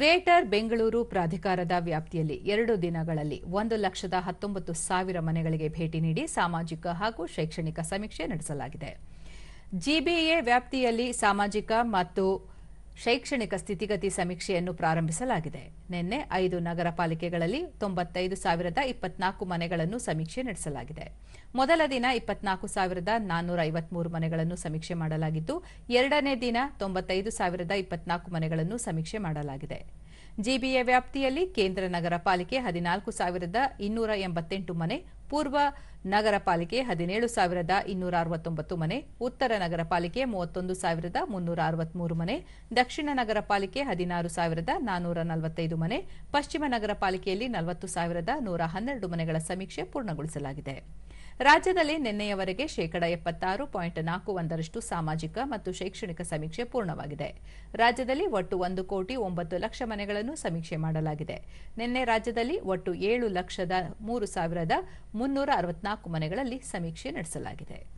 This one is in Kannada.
ಗ್ರೇಟರ್ ಬೆಂಗಳೂರು ಪ್ರಾಧಿಕಾರದ ವ್ಯಾಪ್ತಿಯಲ್ಲಿ ಎರಡು ದಿನಗಳಲ್ಲಿ ಒಂದು ಲಕ್ಷದ ಹತ್ತೊಂಬತ್ತು ಸಾವಿರ ಮನೆಗಳಿಗೆ ಭೇಟಿ ನೀಡಿ ಸಾಮಾಜಿಕ ಹಾಗೂ ಶೈಕ್ಷಣಿಕ ಸಮೀಕ್ಷೆ ನಡೆಸಲಾಗಿದೆ. ಜಿಬಿಎ ವ್ಯಾಪ್ತಿಯಲ್ಲಿ ಸಾಮಾಜಿಕ ಮತ್ತು ಶೈಕ್ಷಣಿಕ ಸ್ಥಿತಿಗತಿ ಸಮೀಕ್ಷೆಯನ್ನು ಪ್ರಾರಂಭಿಸಲಾಗಿದೆ. ನಿನ್ನೆ ಐದು ನಗರ ಪಾಲಿಕೆಗಳಲ್ಲಿ ತೊಂಬತ್ತೈದು ಸಾವಿರದ ಇಪ್ಪತ್ನಾಲ್ಕು ಮನೆಗಳನ್ನು ಸಮೀಕ್ಷೆ ನಡೆಸಲಾಗಿದೆ. ಮೊದಲ ದಿನ ಇಪ್ಪತ್ನಾಲ್ಕು ಸಾವಿರದ ನಾನ್ನೂರ ಐವತ್ಮೂರು ಮನೆಗಳನ್ನು ಸಮೀಕ್ಷೆ ಮಾಡಲಾಗಿದ್ದು ಎರಡನೇ ದಿನ ತೊಂಬತ್ತೈದು ಸಾವಿರದ ಇಪ್ಪತ್ನಾಲ್ಕು ಮನೆಗಳನ್ನು ಸಮೀಕ್ಷೆ ಮಾಡಲಾಗಿದೆ. ಜಿಬಿಎ ವ್ಯಾಪ್ತಿಯಲ್ಲಿ ಕೇಂದ್ರ ನಗರ ಪಾಲಿಕೆ ಹದಿನಾಲ್ಕು ಸಾವಿರದ ಇನ್ನೂರ ಎಂಬತ್ತೆಂಟು ಮನೆ, ಪೂರ್ವ ನಗರ ಪಾಲಿಕೆ ಹದಿನೇಳು ಸಾವಿರದ ಇನ್ನೂರ ಅರವತ್ತೊಂಬತ್ತು ಮನೆ, ಉತ್ತರ ನಗರ ಪಾಲಿಕೆ ಮೂವತ್ತೊಂದು ಸಾವಿರದ ಮುನ್ನೂರ ಅರವತ್ಮೂರು ಮನೆ, ದಕ್ಷಿಣ ನಗರ ಪಾಲಿಕೆ ಹದಿನಾರು ಸಾವಿರದ ನಾನ್ನೂರ ನಲವತ್ತೈದು ಮನೆ, ಪಶ್ಚಿಮ ನಗರ ಪಾಲಿಕೆಯಲ್ಲಿ ನಲವತ್ತು ಸಾವಿರದ ನೂರ ಹನ್ನೆರಡು ಮನೆಗಳ ಸಮೀಕ್ಷೆ ಪೂರ್ಣಗೊಳಿಸಲಾಗಿದೆ. ರಾಜ್ಯದಲ್ಲಿ ನಿನ್ನೆಯವರೆಗೆ ಶೇಕಡ ಎಪ್ಪತ್ತಾರು ಪಾಯಿಂಟ್ ನಾಲ್ಕು ಒಂದರಷ್ಟು ಸಾಮಾಜಿಕ ಮತ್ತು ಶೈಕ್ಷಣಿಕ ಸಮೀಕ್ಷೆ ಪೂರ್ಣವಾಗಿದೆ. ರಾಜ್ಯದಲ್ಲಿ ಒಟ್ಟು ಒಂದು ಕೋಟಿ ಒಂಬತ್ತು ಲಕ್ಷ ಮನೆಗಳನ್ನು ಸಮೀಕ್ಷೆ ಮಾಡಲಾಗಿದೆ. ನಿನ್ನೆ ರಾಜ್ಯದಲ್ಲಿ ಒಟ್ಟು ಏಳು ಲಕ್ಷದ ಮೂರು ಸಾವಿರದ ಮುನ್ನೂರ ಅರವತ್ನಾಲ್ಕು ಮನೆಗಳಲ್ಲಿ ಸಮೀಕ್ಷೆ ನಡೆಸಲಾಗಿದೆ.